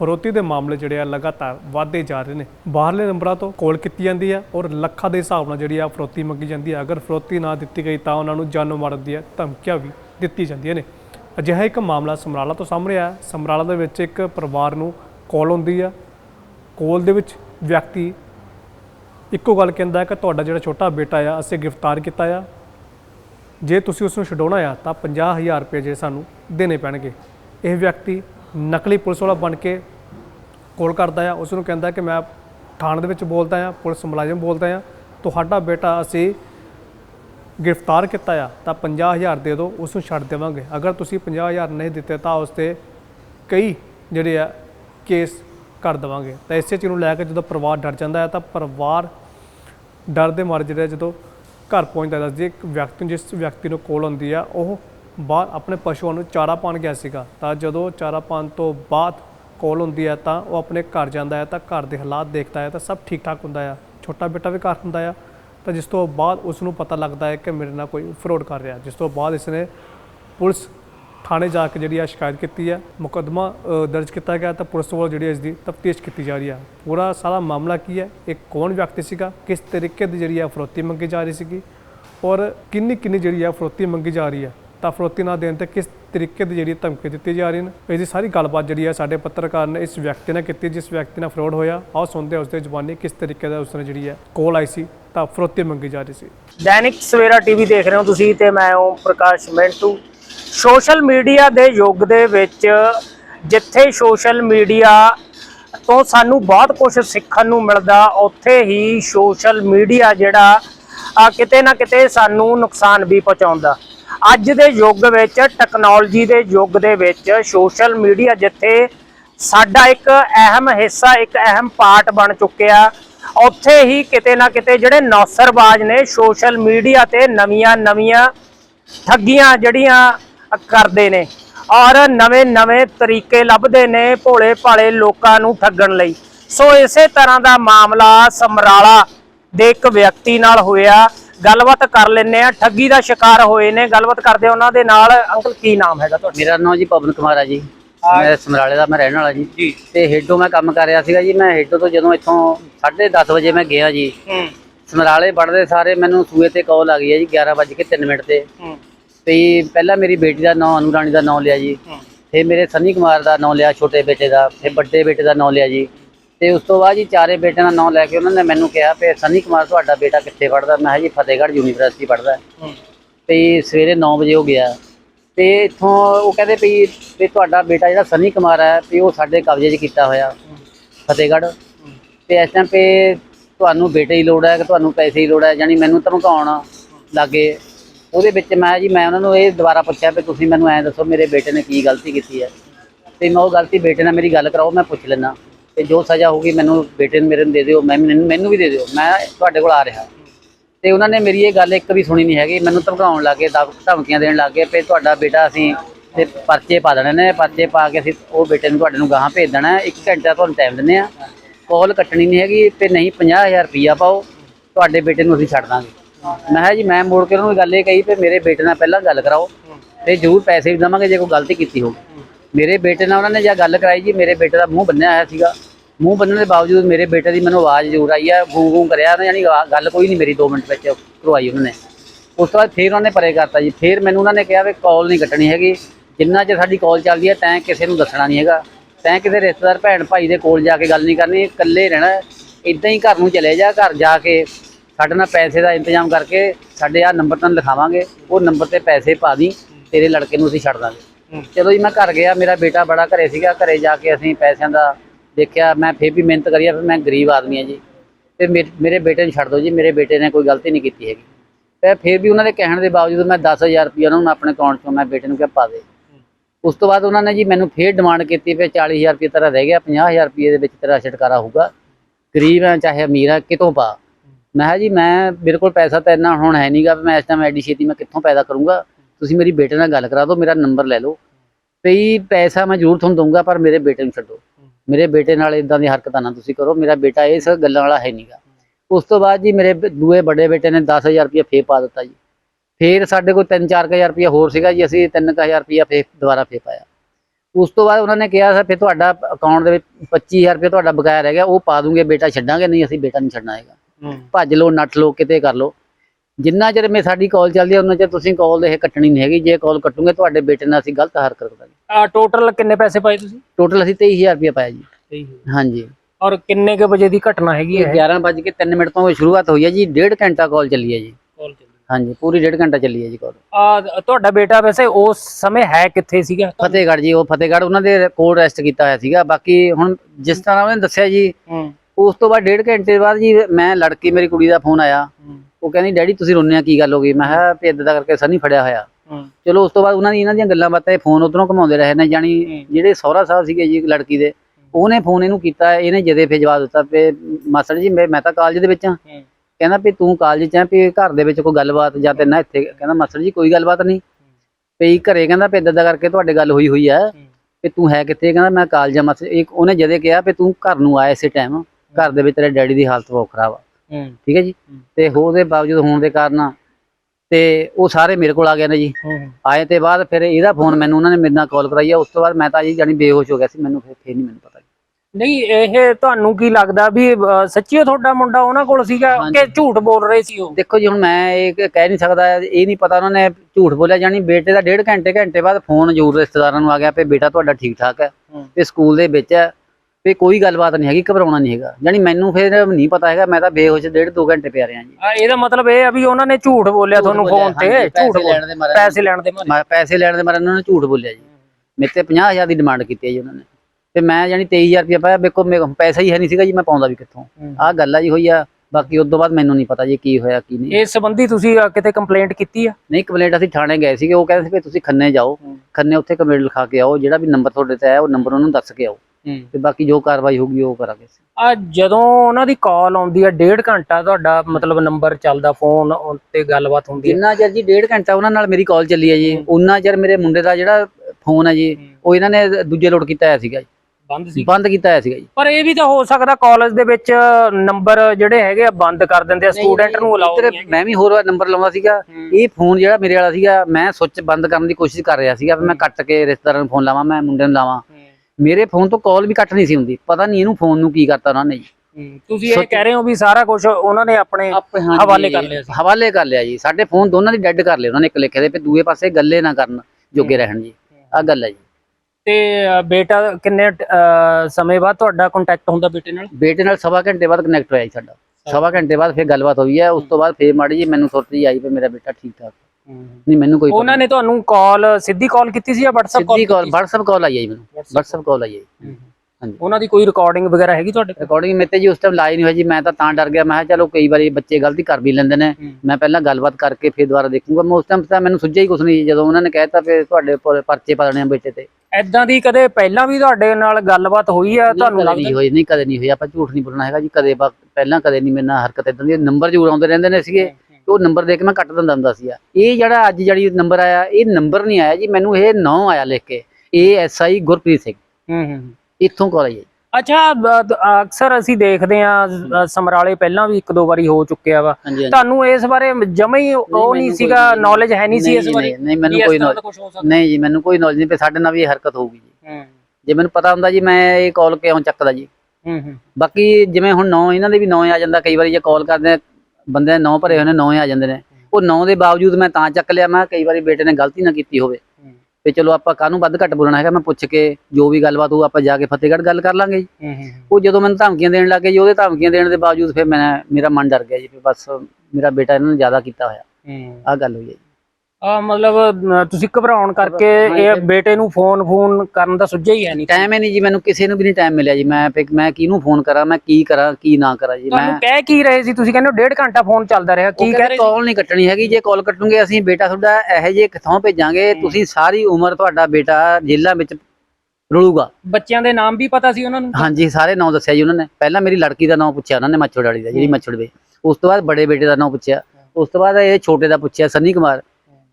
ਫਰੋਤੀ ਦੇ ਮਾਮਲੇ ਜਿਹੜੇ ਆ ਲਗਾਤਾਰ ਵਧਦੇ ਜਾ ਰਹੇ ਨੇ। ਬਾਹਰਲੇ ਨੰਬਰਾਂ ਤੋਂ ਕੋਲ ਕੀਤੀ ਜਾਂਦੀ ਹੈ ਔਰ ਲੱਖਾਂ ਦੇ ਹਿਸਾਬ ਨਾਲ ਜਿਹੜੀ ਆ ਫਰੋਤੀ ਮੰਗੀ ਜਾਂਦੀ ਹੈ ਅਗਰ ਫਰੋਤੀ ਨਾ ਦਿੱਤੀ ਗਈ ਤਾਂ ਉਹਨਾਂ ਨੂੰ ਜਾਨੋਂ ਮਾਰਨ ਦੀਆਂ ਧਮਕੀਆਂ ਵੀ ਦਿੱਤੀ ਜਾਂਦੀਆਂ ਨੇ। ਅਜਿਹਾ ਇੱਕ ਮਾਮਲਾ ਸਮਰਾਲਾ ਤੋਂ ਸਾਹਮਣੇ ਆਇਆ। ਸਮਰਾਲਾ ਦੇ ਵਿੱਚ ਇੱਕ ਪਰਿਵਾਰ ਨੂੰ ਕਾਲ ਹੁੰਦੀ ਆ। ਕੋਲ ਦੇ ਵਿੱਚ ਵਿਅਕਤੀ ਇੱਕੋ ਗੱਲ ਕਹਿੰਦਾ ਕਿ ਤੁਹਾਡਾ ਜਿਹੜਾ ਛੋਟਾ ਬੇਟਾ ਆ, ਅਸੀਂ ਗ੍ਰਿਫਤਾਰ ਕੀਤਾ ਆ। ਜੇ ਤੁਸੀਂ ਉਸ ਨੂੰ ਛਡਾਉਣਾ ਆ ਤਾਂ 50000 ਰੁਪਏ ਜਿਹੜੇ ਸਾਨੂੰ ਦੇਣੇ ਪੈਣਗੇ। ਇਹ ਵਿਅਕਤੀ ਨਕਲੀ ਪੁਲਿਸ ਵਾਲਾ ਬਣ ਕੇ ਕੋਲ ਕਰਦਾ ਆ ਉਸ ਨੂੰ ਕਹਿੰਦਾ ਕਿ ਮੈਂ ਥਾਣੇ ਦੇ ਵਿੱਚ ਬੋਲਦਾ ਆ ਪੁਲਿਸ ਮੁਲਾਜ਼ਮ ਬੋਲਦਾ ਆ ਤੁਹਾਡਾ ਬੇਟਾ ਅਸੀਂ ਗ੍ਰਿਫਤਾਰ ਕੀਤਾ ਆ, ਤਾਂ 50000 ਦੇ ਦਿਓ ਉਸ ਨੂੰ ਛੱਡ ਦੇਵਾਂਗੇ। ਅਗਰ ਤੁਸੀਂ 50000 ਨਹੀਂ ਦਿੱਤੇ ਤਾਂ ਉਸ ਤੇ ਕਈ ਜਿਹੜੇ ਆ ਕੇਸ ਕਰ ਦੇਵਾਂਗੇ। ਤਾਂ ਇਸੇ ਚੀਜ਼ ਨੂੰ ਲੈ ਕੇ ਜਦੋਂ ਪਰਿਵਾਰ ਡਰ ਜਾਂਦਾ ਹੈ, ਤਾਂ ਪਰਿਵਾਰ ਡਰ ਦੇ ਮਾਰੇ ਜਿਹੜਾ ਜਦੋਂ ਘਰ ਪਹੁੰਚਦਾ ਦੱਸਦੀ ਇੱਕ ਵਿਅਕਤੀ ਨੂੰ ਜਿਸ ਵਿਅਕਤੀ ਨੂੰ ਕੋਲ ਹੁੰਦੀ ਆ, ਉਹ ਬਾਹਰ ਆਪਣੇ ਪਸ਼ੂਆਂ ਨੂੰ ਚਾਰਾ ਪਾਣ ਗਿਆ ਸੀਗਾ। ਤਾਂ ਜਦੋਂ ਚਾਰਾ ਪਾਣ ਤੋਂ ਬਾਅਦ ਕੋਲ ਹੁੰਦੀ ਹੈ ਤਾਂ ਉਹ ਆਪਣੇ ਘਰ ਜਾਂਦਾ ਹੈ, ਤਾਂ ਘਰ ਦੇ ਹਾਲਾਤ ਦੇਖਦਾ ਹੈ, ਤਾਂ ਸਭ ਠੀਕ ਠਾਕ ਹੁੰਦਾ ਆ। ਛੋਟਾ ਬੇਟਾ ਵੀ ਘਰ ਹੁੰਦਾ ਆ। ਤਾਂ ਜਿਸ ਤੋਂ ਬਾਅਦ ਉਸ ਨੂੰ ਪਤਾ ਲੱਗਦਾ ਹੈ ਕਿ ਮੇਰੇ ਨਾਲ ਕੋਈ ਫਰੋਡ ਕਰ ਰਿਹਾ। ਜਿਸ ਤੋਂ ਬਾਅਦ ਇਸ ਨੇ ਪੁਲਿਸ ਥਾਣੇ ਜਾ ਕੇ ਜਿਹੜੀ ਆ ਸ਼ਿਕਾਇਤ ਕੀਤੀ ਹੈ ਮੁਕੱਦਮਾ ਦਰਜ ਕੀਤਾ ਗਿਆ ਤਾਂ ਪੁਲਿਸ ਵੱਲੋਂ ਜਿਹੜੀ ਇਸ ਦੀ ਤਫਤੀਸ਼ ਕੀਤੀ ਜਾ ਰਹੀ ਹੈ ਪੂਰਾ ਸਾਰਾ ਮਾਮਲਾ ਕੀ ਹੈ? ਇਹ ਕੌਣ ਵਿਅਕਤੀ ਸੀਗਾ? ਕਿਸ ਤਰੀਕੇ ਦੀ ਜਿਹੜੀ ਆ ਫਰੋਤੀ ਮੰਗੀ ਜਾ ਰਹੀ ਸੀਗੀ? ਔਰ ਕਿੰਨੀ ਕਿੰਨੀ ਜਿਹੜੀ ਆ ਫਰੋਤੀ ਮੰਗੀ ਜਾ ਰਹੀ ਹੈ ਤਾਂ ਫਰੋਤੀ ਨਾ ਦੇਣ ਤੇ ਕਿਸ ਤਰੀਕੇ ਦੀ ਜਿਹੜੀ ਧਮਕੀ ਦਿੱਤੀ ਜਾ ਰਹੀ ਨੇ ਇਹਦੀ ਸਾਰੀ ਗੱਲਬਾਤ ਜਿਹੜੀ ਆ ਸਾਡੇ ਪੱਤਰਕਾਰ ਨੇ ਇਸ ਵਿਅਕਤੀ ਨਾਲ ਕੀਤੀ, ਜਿਸ ਵਿਅਕਤੀ ਨਾਲ ਫਰੋਡ ਹੋਇਆ। ਆਓ ਸੁਣਦੇ ਹਾਂ ਉਸ ਜ਼ੁਬਾਨੀ ਕਿਸ ਤਰੀਕੇ ਦਾ ਉਸਨੇ ਜਿਹੜੀ ਹੈ ਕੋਲ ਆਈ ਸੀ, ਤਾਂ ਫਰੋਤੀ ਮੰਗੀ ਜਾ ਰਹੀ ਸੀ। ਦੈਨਿਕ ਸਵੇਰਾ ਟੀਵੀ ਦੇਖ ਰਹੇ ਹੋ ਤੁਸੀਂ ਤੇ ਮੈਂ ਓਮ ਪ੍ਰਕਾਸ਼ ਮਿੰਟੂ। ਸੋਸ਼ਲ ਮੀਡੀਆ ਦੇ ਯੁੱਗ ਦੇ ਵਿੱਚ ਜਿੱਥੇ ਸੋਸ਼ਲ ਮੀਡੀਆ ਤੋਂ ਸਾਨੂੰ ਬਹੁਤ ਕੁਝ ਸਿੱਖਣ ਨੂੰ ਮਿਲਦਾ, ਉੱਥੇ ਹੀ ਸੋਸ਼ਲ ਮੀਡੀਆ ਜਿਹੜਾ ਕਿਤੇ ਨਾ ਕਿਤੇ ਸਾਨੂੰ ਨੁਕਸਾਨ ਵੀ ਪਹੁੰਚਾਉਂਦਾ। ਅੱਜ ਦੇ ਯੁੱਗ ਵਿੱਚ ਟੈਕਨੋਲੋਜੀ ਦੇ ਯੁੱਗ ਦੇ ਵਿੱਚ ਸੋਸ਼ਲ ਮੀਡੀਆ ਜਿੱਥੇ ਸਾਡਾ ਇੱਕ ਅਹਿਮ ਹਿੱਸਾ, ਇੱਕ ਅਹਿਮ ਪਾਰਟ ਬਣ ਚੁੱਕਿਆ, ਉੱਥੇ ਹੀ ਕਿਤੇ ਨਾ ਕਿਤੇ ਜਿਹੜੇ ਨੌਸਰਬਾਜ਼ ਨੇ ਸੋਸ਼ਲ ਮੀਡੀਆ ਤੇ ਨਵੀਆਂ ਨਵੀਆਂ ਠੱਗੀਆਂ ਜਿਹੜੀਆਂ ਕਰਦੇ ਨੇ ਔਰ ਨਵੇਂ ਨਵੇਂ ਤਰੀਕੇ ਲੱਭਦੇ ਨੇ ਭੋਲੇ ਭਾਲੇ ਲੋਕਾਂ ਨੂੰ ਠੱਗਣ ਲਈ। ਸੋ ਇਸੇ ਤਰ੍ਹਾਂ ਦਾ ਮਾਮਲਾ ਸਮਰਾਲਾ ਦੇ ਇੱਕ ਵਿਅਕਤੀ ਨਾਲ ਹੋਇਆ। ਗੱਲਬਾਤ ਕਰ ਲੈਨੇ ਆ ਠੱਗੀ ਦਾ ਸ਼ਿਕਾਰ ਹੋਏ ਨੇ। ਗੱਲਬਾਤ ਕਰਦੇ ਉਹਨਾਂ ਦੇ ਨਾਲ। ਅੰਕਲ ਕੀ ਨਾਮ ਹੈਗਾ ਤੁਹਾਡਾ? ਮੇਰਾ ਨਾਮ ਜੀ ਪਵਨ ਕੁਮਾਰ ਆ ਜੀ। ਮੈਂ ਸਮਰਾਲੇ ਦਾ ਮੈਂ ਰਹਿਣ ਵਾਲਾ ਜੀ। ਤੇ ਹੇਡੋ ਮੈਂ ਕੰਮ ਕਰ ਰਿਹਾ ਸੀਗਾ ਜੀ। ਮੈਂ ਹੇਡੋ ਤੋਂ ਜਦੋਂ ਇੱਥੋਂ 10:30 ਵਜੇ ਮੈਂ ਗਿਆ ਜੀ। ਸਮਰਾਲੇ ਪੜਦੇ ਸਾਰੇ ਮੈਨੂੰ ਸੂਏ ਤੇ ਕਾਲ ਆ ਗਈ ਹੈ ਜੀ 11:03 ਮਿੰਟ ਤੇ। ਤੇ ਪਹਿਲਾਂ ਮੇਰੀ ਬੇਟੀ ਦਾ ਨਾਮ ਅਨੁਰਾਣੀ ਦਾ ਨਾਮ ਲਿਆ ਜੀ। ਫਿਰ ਮੇਰੇ ਸਨੀ ਕੁਮਾਰ ਦਾ ਨਾਮ ਲਿਆ ਛੋਟੇ ਬੇਟੇ ਦਾ। ਫਿਰ ਵੱਡੇ ਬੇਟੇ ਦਾ ਨਾਮ ਲਿਆ ਜੀ। ਤੇ ਉਸ ਤੋਂ ਬਾਅਦ ਜੀ ਚਾਰੇ ਬੇਟਿਆਂ ਦਾ ਨਾਮ ਲੈ ਕੇ ਉਹਨਾਂ ਨੇ ਮੈਨੂੰ ਕਿਹਾ ਵੀ ਸਨੀ ਕੁਮਾਰ ਤੁਹਾਡਾ ਬੇਟਾ ਕਿੱਥੇ ਪੜਦਾ ਮੈਂ ਕਿਹਾ ਜੀ ਫਤਿਹਗੜ੍ਹ ਯੂਨੀਵਰਸਿਟੀ ਪੜਦਾ ਹੂੰ। ਤੇ ਸਵੇਰੇ 9 ਵਜੇ ਉਹ ਗਿਆ। ਤੇ ਇੱਥੋਂ ਉਹ ਕਹਿੰਦੇ ਵੀ ਵੀ ਤੁਹਾਡਾ ਬੇਟਾ ਜਿਹੜਾ ਸਨੀ ਕੁਮਾਰ ਹੈ ਵੀ ਉਹ ਸਾਡੇ ਕਬਜ਼ੇ 'ਚ ਕੀਤਾ ਹੋਇਆ ਫਤਿਹਗੜ੍ਹ। ਤੇ ਇਸ ਟਾਈਮ ਤੇ ਤੁਹਾਨੂੰ ਬੇਟੇ ਦੀ ਲੋੜ ਹੈ ਕਿ ਤੁਹਾਨੂੰ ਪੈਸੇ ਦੀ ਲੋੜ ਹੈ ਯਾਨੀ ਮੈਨੂੰ ਧਮਕਾਉਣ ਲੱਗੇ। ਉਹਦੇ ਵਿੱਚ ਮੈਂ ਜੀ ਮੈਂ ਉਹਨਾਂ ਨੂੰ ਇਹ ਦੁਬਾਰਾ ਪੁੱਛਿਆ ਵੀ ਤੁਸੀਂ ਮੈਨੂੰ ਐਂ ਦੱਸੋ ਮੇਰੇ ਬੇਟੇ ਨੇ ਕੀ ਗਲਤੀ ਕੀਤੀ ਹੈ। ਤੇ ਮੈਂ ਉਹ ਗਲਤੀ ਬੇਟੇ ਨਾਲ ਮੇਰੀ ਗੱਲ ਕਰਾਓ ਮੈਂ ਪੁੱਛ ਲੈਣਾ ਤੇ ਜੋ ਸਜ਼ਾ ਹੋਊਗੀ ਮੈਨੂੰ ਬੇਟੇ ਨੂੰ ਮੇਰੇ ਨੂੰ ਦੇ ਦਿਓ, ਮੈਂ ਮੈਨੂੰ ਮੈਨੂੰ ਵੀ ਦੇ ਦਿਓ, ਮੈਂ ਤੁਹਾਡੇ ਕੋਲ ਆ ਰਿਹਾ। ਤੇ ਉਹਨਾਂ ਨੇ ਮੇਰੀ ਇਹ ਗੱਲ ਇੱਕ ਵੀ ਸੁਣੀ ਨਹੀਂ ਹੈਗੀ, ਮੈਨੂੰ ਧਮਕਾਉਣ ਲੱਗੇ ਧਮਕੀਆਂ ਦੇਣ ਲੱਗੇ ਵੀ ਤੁਹਾਡਾ ਬੇਟਾ ਅਸੀਂ ਤੇ ਪਰਚੇ ਪਾ ਦੇਣੇ ਨੇ, ਪਰਚੇ ਪਾ ਕੇ ਅਸੀਂ ਉਹ ਬੇਟੇ ਨੂੰ ਤੁਹਾਡੇ ਨੂੰ ਗਾਹਾਂ ਭੇਜ ਦੇਣਾ ਹੈ। ਇੱਕ ਘੰਟਾ ਤੁਹਾਨੂੰ ਟਾਈਮ ਦਿੰਦੇ ਆ ਕਾਲ ਕੱਟਣੀ ਨਹੀਂ ਹੈਗੀ ਤੇ ਨਹੀਂ 50000 ਰੁਪਈਆ ਪਾਓ, ਤੁਹਾਡੇ ਬੇਟੇ ਨੂੰ ਅਸੀਂ ਛੱਡ ਦਾਂਗੇ। ਮੈਂ ਕਿਹਾ ਜੀ, ਮੈਂ ਮੋੜ ਕੇ ਉਹਨਾਂ ਨੂੰ ਗੱਲ ਇਹ ਕਹੀ ਵੀ ਮੇਰੇ ਬੇਟੇ ਨਾਲ ਪਹਿਲਾਂ ਗੱਲ ਕਰਾਓ ਤੇ ਜ਼ਰੂਰ ਪੈਸੇ ਵੀ ਦੇਵਾਂਗੇ, ਜੇ ਕੋਈ ਗਲਤੀ ਕੀਤੀ ਹੋਵੇ ਮੇਰੇ ਬੇਟੇ ਨਾਲ ਉਹਨਾਂ ਨੇ ਜਾਂ ਗੱਲ ਕਰਾਈ ਜੀ, ਮੇਰੇ ਬੇਟੇ ਦਾ ਮੂੰਹ ਬੰਨਿਆ ਹੋਇਆ ਸੀਗਾ। ਮੂੰਹ ਬੰਨਣ ਦੇ ਬਾਵਜੂਦ ਮੇਰੇ ਬੇਟੇ ਦੀ ਮੈਨੂੰ ਆਵਾਜ਼ ਜ਼ਰੂਰ ਆਈ ਆ, ਗੂੰ ਗੂੰ ਕਰਿਆ ਨਾ ਯਾਨੀ ਗੱਲ ਕੋਈ ਨਹੀਂ ਮੇਰੀ 2 ਮਿੰਟ ਵਿੱਚ ਕਰਵਾਈ ਉਹਨਾਂ ਨੇ। ਉਸ ਤੋਂ ਬਾਅਦ ਫੇਰ ਉਹਨਾਂ ਨੇ ਪਰੇ ਕਰਤਾ ਜੀ। ਫੇਰ ਮੈਨੂੰ ਉਹਨਾਂ ਨੇ ਕਿਹਾ ਵੀ ਕਾਲ ਨਹੀਂ ਕੱਟਣੀ ਹੈਗੀ। ਜਿੰਨਾ ਚਿਰ ਸਾਡੀ ਕਾਲ ਚੱਲਦੀ ਹੈ ਤੈਂ ਕਿਸੇ ਨੂੰ ਦੱਸਣਾ ਨਹੀਂ ਹੈਗਾ। ਤੈਂ ਕਿਸੇ ਰਿਸ਼ਤੇਦਾਰ ਭੈਣ ਭਾਈ ਦੇ ਕੋਲ ਜਾ ਕੇ ਗੱਲ ਨਹੀਂ ਕਰਨੀ। ਇਕੱਲੇ ਰਹਿਣਾ ਇਦਾਂ ਹੀ ਘਰ ਨੂੰ ਚਲੇ ਜਾ, ਘਰ ਜਾ ਕੇ ਸਾਡੇ ਨਾਲ ਪੈਸੇ ਦਾ ਇੰਤਜ਼ਾਮ ਕਰਕੇ ਸਾਡੇ ਆ ਨੰਬਰ ਤੈਨੂੰ ਲਿਖਾਵਾਂਗੇ। ਉਹ ਨੰਬਰ ਤੇ ਪੈਸੇ ਪਾ ਦੀ, ਤੇਰੇ ਲੜਕੇ ਨੂੰ ਅਸੀਂ ਛੱਡ ਦਾਂਗੇ। ਚਲੋ ਜੀ ਮੈਂ ਘਰ ਗਿਆ ਮੇਰਾ ਬੇਟਾ ਬੜਾ ਘਰੇ ਸੀਗਾ। ਘਰੇ ਜਾ ਕੇ ਅਸੀਂ ਪੈਸਿਆਂ ਦਾ ਦੇਖਿਆ ਮੈਂ ਫੇਰ ਵੀ ਮਿਹਨਤ ਕਰੀ ਆ, ਫਿਰ ਮੈਂ ਗਰੀਬ ਆਦਮੀ ਆ ਜੀ। ਤੇ ਮੇ- ਮੇਰੇ ਬੇਟੇ ਨੂੰ ਛੱਡ ਦਿਓ ਜੀ ਮੇਰੇ ਬੇਟੇ ਨੇ ਕੋਈ ਗਲਤੀ ਨਹੀਂ ਕੀਤੀ ਹੈਗੀ। ਤੇ ਫਿਰ ਵੀ ਉਹਨਾਂ ਦੇ ਕਹਿਣ ਦੇ ਬਾਵਜੂਦ ਮੈਂ 10000 ਰੁਪਏ ਉਹਨਾਂ ਨੂੰ ਆਪਣੇ ਅਕਾਊਂਟ 'ਚੋਂ ਮੈਂ ਬੇਟੇ ਨੂੰ ਕਿਹਾ ਪਾ ਦੇ। ਉਸ ਤੋਂ ਬਾਅਦ ਉਹਨਾਂ ਨੇ ਜੀ ਮੈਨੂੰ ਫੇਰ ਡਿਮਾਂਡ ਕੀਤੀ ਵੀ 40000 ਰੁਪਏ ਤੇਰਾ ਰਹਿ ਗਿਆ 50000 ਰੁਪਏ ਦੇ ਵਿੱਚ ਤੇਰਾ ਛਟਕਾਰਾ ਹੋਊਗਾ। ਗਰੀਬ ਹੈ ਚਾਹੇ ਅਮੀਰ ਆ ਕਿਤੋਂ ਪਾ। ਮੈਂ ਕਿਹਾ ਜੀ ਮੈਂ ਮੇਰੇ ਕੋਲ ਪੈਸਾ ਤਾਂ ਇੰਨਾ ਹੁਣ ਹੈ ਨਹੀਂਗਾ ਮੈਂ ਇਸ ਟਾਈਮ ਐਡੀ ਛੇਤੀ ਮੈਂ ਕਿੱਥੋਂ ਪੈਦਾ ਕਰੂੰਗਾ? ਤੁਸੀਂ ਮੇਰੀ ਬੇਟੇ ਨਾਲ ਗੱਲ ਕਰਾ ਦਿਓ ਮੇਰਾ ਨੰਬਰ ਲੈ ਲਓ। ਵੀ ਪੈਸਾ ਮੈਂ ਜ਼ਰੂਰ ਤੁਹਾਨੂੰ ਦਊਂਗਾ ਪਰ ਮੇਰੇ ਬੇਟੇ ਨੂੰ ਛੱਡੋ। ਮੇਰੇ ਬੇਟੇ ਨਾਲ ਇਦਾਂ ਦੀ ਹਰਕਤਾਂ ਨਾ ਤੁਸੀਂ ਕਰੋ। ਮੇਰਾ ਬੇਟਾ ਇਸ ਗੱਲਾਂ ਵਾਲਾ ਹੈ ਨਹੀਂਗਾ ਉਸ ਤੋਂ ਬਾਅਦ ਜੀ ਮੇਰੇ ਦੂਏ ਵੱਡੇ ਬੇਟੇ ਨੇ 10000 ਰੁਪਏ ਫੇਰ ਪਾ ਦਿੱਤਾ ਜੀ। ਫੇਰ ਸਾਡੇ ਕੋਲ 3-4000 ਰੁਪਏ ਹੋਰ ਸੀਗਾ ਜੀ ਅਸੀਂ 3000 ਰੁਪਏ ਫੇਰ ਦੁਬਾਰਾ ਫੇਰ ਪਾਇਆ। ਉਸ ਤੋਂ ਬਾਅਦ ਉਹਨਾਂ ਨੇ ਕਿਹਾ ਸੀ ਫਿਰ ਤੁਹਾਡਾ ਅਕਾਊਂਟ ਦੇ ਵਿੱਚ 25000 ਰੁਪਏ ਤੁਹਾਡਾ ਬਕਾਇਆ ਰਹਿ ਗਿਆ ਉਹ ਪਾ ਦੂੰਗੇ ਬੇਟਾ ਛੱਡਾਂਗੇ ਨਹੀਂ ਅਸੀਂ ਬੇਟਾ ਨਹੀਂ ਛੱਡਣਾ ਹੈਗਾ। ਭੱਜ ਲਓ ਨੱਠ ਲਓ ਕਿਤੇ ਕਰ ਲਓ। ਜਿੰਨਾ ਚਿਰ ਮੈਂ ਸਾਡੀ ਕਾਲ ਚੱਲਦੀ ਹੈ ਉਹਨਾਂ ਚਿਰ ਤੁਸੀਂ ਕਾਲ ਇਹ ਕੱਟਣੀ ਨਹੀਂ ਹੈਗੀ। ਜੇ ਕਾਲ ਕੱਟੂਗੇ ਤੁਹਾਡੇ ਬੇਟੇ ਨਾਲ ਅਸੀਂ ਗਲਤ ਹਰਕਤ ਕਰਾਂਗੇ। ਟੋਟਲ ਕਿੰਨੇ ਪੈਸੇ ਪਾਏ ਤੁਸੀਂ? ਟੋਟਲ ਅਸੀਂ 23000 ਰੁਪਏ ਪਾਇਆ ਜੀ। ਹਾਂਜੀ। ਔਰ ਕਿੰਨੇ ਕੁ ਵਜੇ ਦੀ ਘਟਨਾ ਹੈਗੀ ਹੈ 11 ਵੱਜ ਕੇ 3 ਮਿੰਟ ਤੋਂ ਸ਼ੁਰੂਆਤ ਹੋਈ ਹੈ ਜੀ। ਡੇਢ ਘੰਟਾ ਕਾਲ ਚੱਲੀ ਹੈ ਜੀ। ਕਾਲ ਚੱਲੀ। ਹਾਂਜੀ ਪੂਰੀ ਡੇਢ ਘੰਟਾ ਚੱਲੀ ਹੈ ਜੀ ਕਾਲ ਆ ਤੁਹਾਡਾ ਬੇਟਾ ਵੈਸੇ ਉਸ ਸਮੇਂ ਹੈ ਕਿੱਥੇ ਸੀਗਾ? ਫਤਿਹਗੜ੍ਹ ਜੀ ਉਹ ਫਤਿਹਗੜ੍ਹ ਉਹਨਾਂ ਦੇ ਕੋਲ ਅਰੈਸਟ ਕੀਤਾ ਹੋਇਆ ਸੀਗਾ। ਬਾਕੀ ਹੁਣ ਜਿਸ ਤਰ੍ਹਾਂ ਉਹਨੇ ਦੱਸਿਆ ਜੀ ਉਸ ਤੋਂ ਬਾਅਦ ਡੇਢ ਘੰਟੇ ਬਾਅਦ ਜੀ ਮੈਂ ਲੜਕੀ ਮੇਰੀ ਕੁੜੀ ਦਾ ਫੋਨ ਆਇਆ। ਉਹ ਕਹਿੰਦੀ ਡੈਡੀ ਤੁਸੀਂ ਰੋਂਦੇ ਆ ਕੀ ਗੱਲ ਹੋ ਗਈ? ਮੈਂ ਕਿਹਾ ਵੀ ਏਦਾਂ ਦਾ ਕਰਕੇ ਸਨੀ ਫੜਿਆ ਹੋਇਆ। ਚਲੋ ਉਸ ਤੋਂ ਬਾਅਦ ਉਹਨਾਂ ਦੀ ਇਹਨਾਂ ਦੀਆਂ ਗੱਲਾਂ ਬਾਤਾਂ ਇਹ ਫੋਨ ਉਧਰੋਂ ਘਮਾਉਂਦੇ ਰਹੇ ਨੇ ਜਾਨੀ ਜਿਹੜੇ ਸਹੁਰਾ ਸਾਹਿਬ ਸੀਗੇ ਜੀ ਲੜਕੀ ਦੇ ਉਹਨੇ ਫੋਨ ਇਹਨੂੰ ਕੀਤਾ ਇਹਨੇ ਜਦੇ ਫੇ ਜਵਾਬ ਦਿੱਤਾ ਵੀ ਮਾਸੜ ਜੀ ਮੈਂ ਮੈਂ ਤਾਂ ਕਾਲਜ ਦੇ ਵਿੱਚ ਹਾਂ। ਕਹਿੰਦਾ ਵੀ ਤੂੰ ਕਾਲਜ ਚ ਆ ਵੀ ਘਰ ਦੇ ਵਿੱਚ ਕੋਈ ਗੱਲਬਾਤ ਜਾਂ ਤੇ ਨਾ ਇੱਥੇ ਕਹਿੰਦਾ ਮਾਸਟਰ ਜੀ ਕੋਈ ਗੱਲਬਾਤ ਨਹੀਂ। ਵੀ ਘਰੇ ਕਹਿੰਦਾ ਵੀ ਏਦਾਂ ਦਾ ਕਰਕੇ ਤੁਹਾਡੇ ਗੱਲ ਹੋਈ ਹੋਈ ਆ ਵੀ ਤੂੰ ਹੈ ਕਿੱਥੇ? ਕਹਿੰਦਾ ਮੈਂ ਕਾਲਜ ਆ ਮਾਸਟਰ ਇੱਕ ਉਹਨੇ ਜਦੇ ਕਿਹਾ ਵੀ ਤੂੰ ਘਰ ਨੂੰ ਆਇਆ ਇਸੇ ਟਾਈਮ ਘਰ ਦੇ ਵਿੱਚ ਤੇਰੇ ਡੈਡੀ ਦੀ ਹਾਲਤ ਬਹੁਤ ਖਰਾਬ ਆ। ਠੀਕ ਹੈ ਜੀ? ਤੇ ਉਹਦੇ ਬਾਵਜੂਦ ਹੋਣ ਦੇ ਕਾਰਨ ਤੇ ਉਹ ਸਾਰੇ ਮੇਰੇ ਕੋਲ ਆ ਗਏ ਨੇ ਜੀ। ਹੂੰ ਆਏ ਤੇ ਬਾਅਦ ਫਿਰ ਇਹਦਾ ਫੋਨ ਮੈਨੂੰ ਉਹਨਾਂ ਨੇ ਮੇਰੇ ਨਾਲ ਕਾਲ ਕਰਾਈ ਆ ਉਸ ਤੋਂ ਬਾਅਦ ਮੈਂ ਤਾਂ ਜੀ ਜਾਨੀ ਬੇਹੋਸ਼ ਹੋ ਗਿਆ ਸੀ ਮੈਨੂੰ ਫਿਰ ਫਿਰ ਨਹੀਂ ਮੈਨੂੰ ਪਤਾ ਨਹੀਂ ਇਹ ਤੁਹਾਨੂੰ ਕੀ ਲੱਗਦਾ ਵੀ ਸੱਚੀ ਤੁਹਾਡਾ ਮੁੰਡਾ ਉਹਨਾਂ ਕੋਲ ਸੀਗਾ। ਕਿ ਝੂਠ ਬੋਲ ਰਹੇ ਸੀ ਉਹ? ਦੇਖੋ ਜੀ ਹੁਣ ਮੈਂ ਇਹ ਕਹਿ ਨਹੀਂ ਸਕਦਾ ਇਹ ਨਹੀਂ ਪਤਾ ਉਹਨਾਂ ਨੇ ਝੂਠ ਬੋਲਿਆ ਜਾਨੀ ਬੇਟੇ ਦਾ ਡੇਢ ਘੰਟੇ ਘੰਟੇ ਬਾਅਦ ਫੋਨ ਜ਼ਰੂਰ ਰਿਸ਼ਤੇਦਾਰਾਂ ਨੂੰ ਆ ਗਿਆ ਵੀ ਬੇਟਾ ਤੁਹਾਡਾ ਠੀਕ ਠਾਕ ਹੈ ਹੂੰ। ਤੇ ਸਕੂਲ ਦੇ ਵਿੱਚ ਹੈ। ਵੀ ਕੋਈ ਗੱਲਬਾਤ ਨਹੀਂ ਹੈਗੀ ਘਬਰਾਉਣਾ ਨਹੀਂ ਹੈਗਾ। ਜਾਨੀ ਮੈਨੂੰ ਫਿਰ ਨਹੀਂ ਪਤਾ ਹੈਗਾ ਮੈਂ ਤਾਂ ਬੇਹੋਸ਼ ਡੇਢ ਦੋ ਘੰਟੇ ਪਿਆ ਰਿਹਾ ਜੀ। ਆ, ਇਹਦਾ ਮਤਲਬ ਇਹ ਆ ਵੀ ਉਹਨਾਂ ਨੇ ਝੂਠ ਬੋਲਿਆ ਤੁਹਾਨੂੰ ਫੋਨ ਤੇ ਝੂਠ ਲੈਣ ਦੇ ਮਾਰੇ ਪੈਸੇ ਲੈਣ ਦੇ ਮਾਰੇ। ਪੈਸੇ ਲੈਣ ਦੇ ਮਾਰੇ ਉਹਨਾਂ ਨੇ ਝੂਠ ਬੋਲਿਆ ਜੀ। ਮੇਰੇ ਤੇ 50000 ਦੀ ਡਿਮਾਂਡ ਕੀਤੀ ਹੈ ਜੀ ਉਹਨਾਂ ਨੇ। ਤੇ ਮੈਂ ਜਾਨੀ 23000 ਰੁਪਏ ਪਾਇਆ ਮੇਰੇ ਕੋਲ ਪੈਸਾ ਹੀ ਹੈ ਨਹੀਂ ਸੀਗਾ ਜੀ ਮੈਂ ਪਾਉਂਦਾ ਵੀ ਕਿੱਥੋਂ। ਆਹ ਗੱਲ ਆ ਜੀ ਹੋਈ ਆ। ਬਾਕੀ ਉਸ ਤੋਂ ਬਾਅਦ ਮੈਨੂੰ ਨਹੀਂ ਪਤਾ ਜੀ ਕੀ ਹੋਇਆ ਕੀ ਨਹੀਂ। ਇਸ ਸੰਬੰਧੀ ਤੁਸੀਂ ਕਿਤੇ ਕੰਪਲੇਂਟ ਕੀਤੀ ਆ? ਨਹੀਂ ਕੰਪਲੇਂਟ ਅਸੀਂ ਥਾਣੇ ਗਏ ਸੀਗੇ ਉਹ ਕਹਿੰਦੇ ਸੀ ਵੀ ਤੁਸੀਂ ਖੰਨੇ ਜਾਓ। ਖੰਨੇ ਉੱਥੇ ਕੰਪਲੇਂਟ ਲਿਖਾ ਕੇ ਆਓ ਜਿਹੜਾ ਵੀ ਨੰਬਰ ਤੁਹਾਡੇ ਤੇ ਆਇਆ ਉਹ ਨੰਬਰ ਉਹਨੂੰ ਦੱਸ ਕੇ ਆਓ। ਤੇ ਬਾਕੀ ਜੋ ਕਾਰਵਾਈ ਹੋਊਗੀ ਉਹ ਕਰਾਂਗੇ ਆ ਜਦੋਂ ਉਹਨਾਂ ਦੀ ਕਾਲ ਆਉਂਦੀ ਆ ਡੇਢ ਘੰਟਾ ਤੁਹਾਡਾ ਮਤਲਬ ਨੰਬਰ ਚੱਲਦਾ ਫੋਨ ਤੇ ਗੱਲਬਾਤ ਹੁੰਦੀ ਹੈ ਜਿੰਨਾ ਚਿਰ ਜੀ ਡੇਢ ਘੰਟਾ ਉਹਨਾਂ ਨਾਲ ਮੇਰੀ ਕਾਲ ਚੱਲੀ ਹੈ ਜੀ ਉਨਾ ਚਿਰ ਮੇਰੇ ਮੁੰਡੇ ਦਾ ਜਿਹੜਾ ਫੋਨ ਹੈ ਜੀ ਉਹ ਇਹਨਾਂ ਨੇ ਦੂਜੇ ਲੋਡ ਕੀਤਾ ਹੋਇਆ ਸੀਗਾ ਜੀ। ਬੰਦ ਸੀ ਬੰਦ ਕੀਤਾ ਹੋਇਆ ਸੀਗਾ ਜੀ। ਪਰ ਇਹ ਵੀ ਤਾਂ ਹੋ ਸਕਦਾ ਕਾਲਜ ਦੇ ਵਿੱਚ ਨੰਬਰ ਜਿਹੜੇ ਹੈਗੇ ਆ ਬੰਦ ਕਰ ਦਿੰਦੇ ਆ ਸਟੂਡੈਂਟ ਨੂੰ ਅਲਾਉ ਇੱਧਰ ਮੈਂ ਵੀ ਹੋਰ ਨੰਬਰ ਲਾਉਂਦਾ ਸੀਗਾ ਇਹ ਫੋਨ ਜਿਹੜਾ ਮੇਰੇ ਵਾਲਾ ਸੀਗਾ ਮੈਂ ਸੁੱਚ ਬੰਦ ਕਰਨ ਦੀ ਕੋਸ਼ਿਸ਼ ਕਰ ਰਿਹਾ ਸੀਗਾ ਵੀ ਮੈਂ ਕੱਟ ਕੇ ਰਿਸ਼ਤੇਦਾਰਾਂ ਨੂੰ ਫੋਨ ਲਾਵਾਂ ਮੈਂ ਮੁੰਡੇ ਨੂੰ ਲਾਵਾਂ। ਮੇਰੇ ਫੋਨ ਤੋਂ ਕਾਲ ਵੀ ਕੱਟ ਨਹੀਂ ਸੀ ਹੁੰਦੀ। ਪਤਾ ਨਹੀਂ ਇਹਨੂੰ ਫੋਨ ਨੂੰ ਕੀ ਕਰਤਾ ਉਹਨਾਂ ਨੇ ਜੀ। ਤੁਸੀਂ ਇਹ ਕਹਿ ਰਹੇ ਹੋ ਵੀ ਸਾਰਾ ਕੁਝ ਉਹਨਾਂ ਨੇ ਆਪਣੇ ਹਵਾਲੇ ਕਰ ਲਿਆ ਸੀ। ਹਵਾਲੇ ਕਰ ਲਿਆ ਜੀ। ਸਾਡੇ ਫੋਨ ਦੋਨਾਂ ਦੀ ਡੈੱਡ ਕਰ ਲਏ ਉਹਨਾਂ ਨੇ ਇੱਕ ਲਿਖੇ ਦੇ ਵੀ ਦੂਏ ਪਾਸੇ ਗੱਲੇ ਨਾ ਕਰਨ ਜੋਗੇ ਰਹਿਣ ਜੀ। ਆ ਗੱਲ ਹੈ ਜੀ। ਤੇ ਬੇਟਾ ਕਿੰਨੇ ਸਮੇਂ ਬਾਅਦ ਤੁਹਾਡਾ ਕੰਟੈਕਟ ਹੁੰਦਾ ਬੇਟੇ ਨਾਲ? ਬੇਟੇ ਨਾਲ ਸਵਾ ਘੰਟੇ ਬਾਅਦ ਕਨੈਕਟ ਹੋਇਆ ਜੀ ਸਾਡਾ। ਸਵਾ ਘੰਟੇ ਬਾਅਦ ਫਿਰ ਗੱਲਬਾਤ ਹੋਈ ਹੈ। ਉਸ ਤੋਂ ਬਾਅਦ ਫੇਰ ਮਾੜੀ ਜੀ ਮੈਨੂੰ ਸੁਰਤ ਜੀ ਆਈ ਵੀ ਮੇਰਾ ਬੇਟਾ ਠੀਕ ਠਾਕ ਨਹੀਂ ਮੈਨੂੰ ਕੋਈ ਉਹਨਾਂ ਨੇ ਤੁਹਾਨੂੰ ਕਾਲ ਸਿੱਧੀ ਕਾਲ ਕੀਤੀ ਸੀ ਜਾਂ WhatsApp ਸਿੱਧੀ ਕਾਲ ਕਾਲ WhatsApp ਕਾਲ ਆਈ ਹੈ ਮੈਨੂੰ। WhatsApp ਕਾਲ ਆਈ ਹੈ ਹਾਂਜੀ। ਉਹਨਾਂ ਦੀ ਕੋਈ ਰਿਕਾਰਡਿੰਗ ਵਗੈਰਾ ਹੈਗੀ ਤੁਹਾਡੇ ਕੋਲ? ਰਿਕਾਰਡਿੰਗ ਮੇਤੇ ਜੀ ਉਸ ਟਾਈਮ ਲਾਈ ਨਹੀਂ ਹੋਈ ਜੀ ਮੈਂ ਤਾਂ ਤਾਂ ਡਰ ਗਿਆ ਮੈਂ ਕਿਹਾ ਚਲੋ ਕਈ ਵਾਰੀ ਬੱਚੇ ਗਲਤੀ ਕਰ ਵੀ ਲੈਂਦੇ ਨੇ। ਮੈਂ ਪਹਿਲਾਂ ਗੱਲਬਾਤ ਕਰਕੇ ਫਿਰ ਦੁਬਾਰਾ ਦੇਖੂੰਗਾ। ਮੈਂ ਉਸ ਟਾਈਮ ਤਾਂ ਮੈਨੂੰ ਸੁੱਝਿਆ ਹੀ ਕੁਛ ਨਹੀਂ। ਜਦੋਂ ਉਹਨਾਂ ਨੇ ਕਹਿਤਾ ਫਿਰ ਤੁਹਾਡੇ ਪਰ- ਪਰਚੇ ਪਾ ਦੇਣੇ ਆ ਬੇਟੇ ਤੇ। ਐਦਾਂ ਦੀ ਕਦੇ ਪਹਿਲਾਂ ਵੀ ਤੁਹਾਡੇ ਨਾਲ ਗੱਲਬਾਤ ਹੋਈ ਆ? ਤੁਹਾਨੂੰ ਕਦੇ ਨਹੀਂ ਲੱਗਦਾ ਹੋਈ ਨਹੀਂ ਕਦੇ ਨਹੀਂ ਹੋਈ। ਆਪਾਂ ਝੂਠ ਨਹੀਂ ਬੋਲਣਾ ਹੈਗਾ ਜੀ। ਕਦੇ ਪਹਿਲਾਂ ਕਦੇ ਨਹੀਂ ਮੇਰੇ ਨਾਲ ਹਰਕਤ ਇਦਾਂ ਦੀ ਨੰਬਰ ਜ਼ਰੂਰ ਆਉਂਦੇ ਰਹਿੰਦੇ ਨੇ ਸੀਗੇ। ਤੇ ਉਹ ਨੰਬਰ ਦੇ ਕੇ ਮੈਂ ਕੱਟ ਦਿੰਦਾ ਹੁੰਦਾ ਸੀਗਾ। ਇਹ ਜਿਹੜਾ ਅੱਜ ਜਿਹੜੀ ਨੰਬਰ ਆਇਆ ਇਹ ਨੰਬਰ ਨਹੀਂ ਆਇਆ ਜੀ ਮੈਨੂੰ ਇਹ ਨਾਂ ਆਇਆ ਲਿਖ ਕੇ। ਇਹ ਐਸਆਈ ਗੁਰਪ੍ਰੀਤ ਸਿੰਘ। ਹੂੰ ਹੂੰ ਇੱਥੋਂ ਕਾਲ ਆਈ ਹੈ। ਅੱਛਾ ਅਕਸਰ ਅਸੀਂ ਦੇਖਦੇ ਆ ਸਮਰਾਲੇ ਪਹਿਲਾਂ ਵੀ ਇੱਕ ਦੋ ਵਾਰੀ ਹੋ ਚੁੱਕਿਆ ਵਾ। ਤੁਹਾਨੂੰ ਇਸ ਬਾਰੇ ਜਮਾ ਹੀ ਉਹ ਨਹੀਂ ਸੀਗਾ ਨੌਲੇਜ ਹੈ ਨਹੀਂ ਸੀ ਇਸ ਬਾਰੇ। ਨਹੀਂ, ਮੈਨੂੰ ਕੋਈ ਨਹੀਂ ਜੀ ਮੈਨੂੰ ਕੋਈ ਨੌਲੇਜ ਨਹੀਂ ਪਈ ਸਾਡੇ ਨਾਲ ਵੀ ਇਹ ਹਰਕਤ ਹੋਊਗੀ ਜੀ। ਹੂੰ। ਜੇ ਮੈਨੂੰ ਪਤਾ ਹੁੰਦਾ ਜੀ ਮੈਂ ਇਹ ਕਾਲ ਕਿਉਂ ਚੱਕਦਾ ਜੀ। ਹੂੰ ਹੂੰ। ਬਾਕੀ ਜਿਵੇਂ ਹੁਣ ਨੌ ਇਹਨਾਂ ਦੇ ਵੀ ਨੌ ਆ ਜਾਂਦਾ ਕਈ ਵਾਰੀ ਜੇ ਕਾਲ ਕਰਦੇ ਆ, ਬੰਦੇ ਨੌ ਭਰੇ ਹੋਏ ਨੇ ਨੌ ਆ ਜਾਂਦੇ ਨੇ। ਉਹ ਨੌ ਦੇ ਬਾਵਜੂਦ ਮੈਂ ਤਾਂ ਚੱਕ ਲਿਆ ਮੈਂ ਕਈ ਵਾਰੀ ਬੇਟੇ ਨੇ ਗਲਤੀ ਨਾ ਕੀਤੀ ਹੋਵੇ। ਤੇ ਚਲੋ ਆਪਾਂ ਕਾਹਨੂੰ ਵੱਧ ਘੱਟ ਬੋਲਣਾ ਹੈਗਾ ਮੈਂ ਪੁੱਛ ਕੇ ਜੋ ਵੀ ਗੱਲਬਾਤ ਹੋਊ ਆਪਾਂ ਜਾ ਕੇ ਫਤਿਹਗੜ੍ਹ ਗੱਲ ਕਰ ਲਾਂਗੇ ਜੀ। ਉਹ ਜਦੋਂ ਮੈਨੂੰ ਧਮਕੀਆਂ ਦੇਣ ਲੱਗੇ ਜੀ ਉਹਦੇ ਧਮਕੀਆਂ ਦੇਣ ਦੇ ਬਾਵਜੂਦ ਫਿਰ ਮੈਂ ਮੇਰਾ ਮਨ ਡਰ ਗਿਆ ਜੀ ਵੀ ਬਸ ਮੇਰਾ ਬੇਟਾ ਇਹਨਾਂ ਨੇ ਜ਼ਿਆਦਾ ਕੀਤਾ ਹੋਇਆ। ਆਹ ਗੱਲ ਹੋਈ ਹੈ ਜੀ। ਆ ਮਤਲਬ ਤੁਸੀਂ ਘਬਰਾਉਣ ਕਰਕੇ ਇਹ ਬੇਟੇ ਨੂੰ ਫੋਨ ਫੋਨ ਕਰਨ ਦਾ ਸੁਝਿਆ ਹੀ ਹੈ ਨਹੀਂ। ਟਾਈਮ ਹੀ ਨਹੀਂ ਜੀ ਮੈਨੂੰ ਕਿਸੇ ਨੂੰ ਵੀ ਨਹੀਂ ਟਾਈਮ ਮਿਲਿਆ ਜੀ। ਮੈਂ ਫਿਰ ਮੈਂ ਕਿਹਨੂੰ ਫੋਨ ਕਰਾਂ ਮੈਂ ਕੀ ਕਰਾਂ ਕੀ ਨਾ ਕਰਾਂ ਜੀ? ਮੈਂ ਤੁਹਾਨੂੰ ਕਹਿ ਕੀ ਰਹੇ ਸੀ? ਤੁਸੀਂ ਕਹਿੰਦੇ ਹੋ ਡੇਢ ਘੰਟਾ ਫੋਨ ਚੱਲਦਾ ਰਿਹਾ ਕੀ ਕਹਿ ਰਹੇ ਕਾਲ ਨਹੀਂ ਕੱਟਣੀ ਹੈਗੀ ਜੇ ਕਾਲ ਕੱਟੂਗੇ ਅਸੀਂ ਬੇਟਾ ਤੁਹਾਡਾ ਇਹੋ ਜਿਹੇ ਕਿਥੋਂ ਭੇਜਾਂਗੇ ਤੁਸੀਂ ਸਾਰੀ ਉਮਰ ਤੁਹਾਡਾ ਬੇਟਾ ਜੇਲ੍ਹਾਂ ਵਿੱਚ ਰੁਲੂਗਾ। ਬੱਚਿਆਂ ਦੇ ਨਾਮ ਵੀ ਪਤਾ ਸੀ ਉਹਨਾਂ ਨੂੰ? ਹਾਂਜੀ ਸਾਰੇ ਨਾਂ ਦੱਸਿਆ ਜੀ ਉਹਨਾਂ ਨੇ। ਪਹਿਲਾਂ ਮੇਰੀ ਲੜਕੀ ਦਾ ਨਾਂ ਪੁੱਛਿਆ ਉਹਨਾਂ ਨੇ ਮੱਛੜ ਵਾਲੀ ਦਾ ਜਿਹੜੀ ਮੱਛੜ ਵੇ। ਉਸ ਤੋਂ ਬਾਅਦ ਬੜੇ ਬੇਟੇ ਦਾ ਨਾਂ ਪੁੱਛਿਆ। ਉਸ ਤੋਂ ਬਾਅਦ ਇਹ ਛੋਟੇ ਦਾ ਪੁੱਛਿਆ ਸੰਨੀ ਕੁਮਾਰ।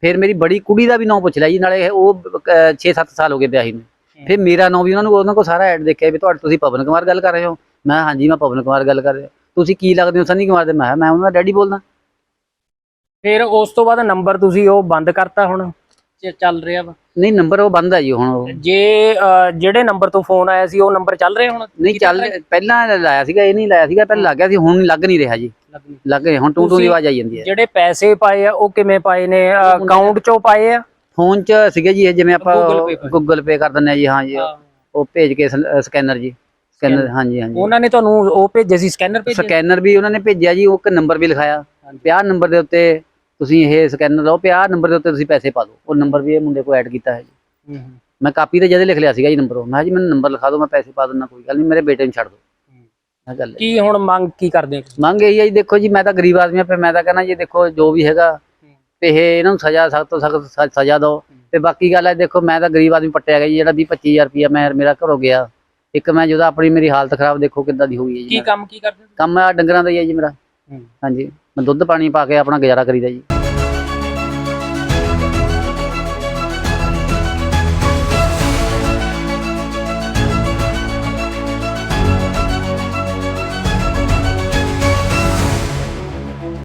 ਫਿਰ ਮੇਰੀ ਬੜੀ ਕੁੜੀ ਦਾ ਵੀ ਨਾਂ ਪੁੱਛ ਲਿਆ ਜੀ ਨਾਲੇ ਉਹ 6-7 ਸਾਲ ਹੋ ਗਏ ਵਿਆਹੀ ਨੂੰ। ਫਿਰ ਮੇਰਾ ਨਾਂ ਵੀ ਉਹਨਾਂ ਨੂੰ ਉਹਨਾਂ ਕੋਲ ਸਾਰਾ ਐਡ ਦੇਖਿਆ ਵੀ ਤੁਹਾਡੇ ਤੁਸੀਂ ਪਵਨ ਕੁਮਾਰ ਗੱਲ ਕਰ ਰਹੇ ਹੋ। ਮੈਂ ਕਿਹਾ ਹਾਂਜੀ ਮੈਂ ਪਵਨ ਕੁਮਾਰ ਗੱਲ ਕਰ ਰਿਹਾ। ਤੁਸੀਂ ਕੀ ਲੱਗਦੇ ਹੋ ਸੰਨੀ ਕੁਮਾਰ ਦੇ? ਮੈਂ ਕਿਹਾ ਮੈਂ ਉਹਨਾਂ ਦਾ ਡੈਡੀ ਬੋਲਦਾ। ਫਿਰ ਉਸ ਤੋਂ ਬਾਅਦ ਨੰਬਰ ਤੁਸੀਂ ਉਹ ਬੰਦ ਕਰਤਾ ਹੁਣ? ਚੱਲ ਰਿਹਾ ਵਾ। ਨਹੀਂ ਨੰਬਰ ਉਹ ਬੰਦ ਹੈ ਜੀ ਹੁਣ ਉਹ। ਜੇ ਜਿਹੜੇ ਨੰਬਰ ਤੋਂ ਫੋਨ ਆਇਆ ਸੀ ਉਹ ਨੰਬਰ ਚੱਲ ਰਹੇ ਹੁਣ? ਨਹੀਂ ਚੱਲ ਪਹਿਲਾਂ ਲਾਇਆ ਸੀਗਾ ਇਹ ਨਹੀਂ ਲਾਇਆ ਸੀਗਾ ਪਹਿਲਾਂ ਲੱਗ ਗਿਆ ਸੀ ਹੁਣ ਲੱਗ ਨਹੀਂ ਰਿਹਾ ਜੀ। ਲੱਗ ਹੁਣ ਟੂ ਟੂ ਦੀ ਆਵਾਜ਼ ਆਈ ਜਾਂਦੀ ਹੈ। ਜਿਹੜੇ ਪੈਸੇ ਪਾਏ ਆ ਉਹ ਕਿਵੇਂ ਪਾਏ ਨੇ? ਅਕਾਊਂਟ ਚੋਂ ਪਾਏ ਆ? ਫੋਨ 'ਚ ਸੀਗੇ ਜੀ ਜਿਵੇਂ ਆਪਾਂ। ਗੂਗਲ ਪੇ ਕਰ ਦਿੰਦੇ ਆ ਜੀ ਹਾਂ ਜੀ ਉਹ ਭੇਜ ਕੇ ਸਕੈਨਰ ਜੀ। ਸਕੈਨਰ ਹਾਂਜੀ ਹਾਂਜੀ। ਉਹਨਾਂ ਨੇ ਤੁਹਾਨੂੰ ਉਹ ਭੇਜੇ ਸੀ ਸਕੈਨਰ ਭੇਜੇ ਸਕੈਨਰ ਵੀ ਉਹਨਾਂ ਨੇ ਭੇਜਿਆ ਜੀ ਉਹ ਇੱਕ ਨੰਬਰ ਵੀ ਲਿਖਾਇਆ। ਪਿਆ ਨੰਬਰ ਦੇ ਉੱਤੇ ਤੁਸੀਂ ਇਹ ਸਕੈਨਰ ਲਓ ਪਿਆ ਨੰਬਰ ਦੇ ਉੱਤੇ ਤੁਸੀਂ ਪੈਸੇ ਪਾ ਦਿਓ। ਉਹ ਨੰਬਰ ਵੀ ਇਹ ਮੁੰਡੇ ਕੋਲ ਐਡ ਕੀਤਾ ਹੈ ਜੀ। ਮੈਂ ਕਾਪੀ ਤੇ ਜਦੇ ਲਿਖ ਲਿਆ ਸੀਗਾ ਜੀ ਨੰਬਰ ਉਹ। ਮੈਂ ਜੀ ਮੈਨੂੰ ਨੰਬਰ ਲਿਖਾ ਦਿਓ ਮੈਂ ਪੈਸੇ ਪਾ ਦਿੰਦਾ ਕੋਈ ਗੱਲ ਨਹੀਂ ਮੇਰੇ ਬੇਟੇ ਨੂੰ ਛੱਡ ਦਿਓ। ਇਹ ਗੱਲ ਹੈ ਕੀ ਹੁਣ ਮੰਗ ਕੀ ਕਰਦੇ ਹੋ ਤੁਸੀਂ? ਮੰਗ ਇਹੀ ਹੈ ਜੀ ਦੇਖੋ ਜੀ ਮੈਂ ਤਾਂ ਗਰੀਬ ਆਦਮੀ ਆ ਫਿਰ ਮੈਂ ਤਾਂ ਕਹਿੰਦਾ ਜੀ ਦੇਖੋ ਜੋ ਵੀ ਹੈਗਾ ਤੇ ਇਹ ਇਹਨਾਂ ਨੂੰ ਸਜ਼ਾ ਸਖਤ ਤੋਂ ਸਖਤ ਸਜ਼ਾ ਦਿਓ। ਤੇ ਬਾਕੀ ਗੱਲ ਹੈ ਦੇਖੋ ਮੈਂ ਤਾਂ ਗਰੀਬ ਆਦਮੀ ਪੱਟਿਆ ਗਿਆ ਜੀ ਜਿਹੜਾ 20 25000 ਰੁਪਇਆ ਮੈਂ ਮੇਰਾ ਘਰੋਂ ਗਿਆ। ਇੱਕ ਮੈਂ ਜਦੋਂ ਆਪਣੀ ਮੇਰੀ ਹਾਲਤ ਖਰਾਬ ਦੇਖੋ ਕਿੱਦਾਂ ਦੀ ਹੋਈ ਹੈ ਜੀ ਕੀ ਕੰਮ ਕੀ ਕਰਦੇ ਹੋ ਕੰਮ ਆ ਡੰਗਰਾਂ ਦਾ ਹੀ ਹੈ ਜੀ ਮੇਰਾ। ਹਾਂਜੀ ਮੈਂ ਦੁੱਧ ਪਾਣੀ ਪਾ ਕੇ ਆਪਣਾ ਗੁਜ਼ਾਰਾ ਕਰੀਦਾ ਜੀ।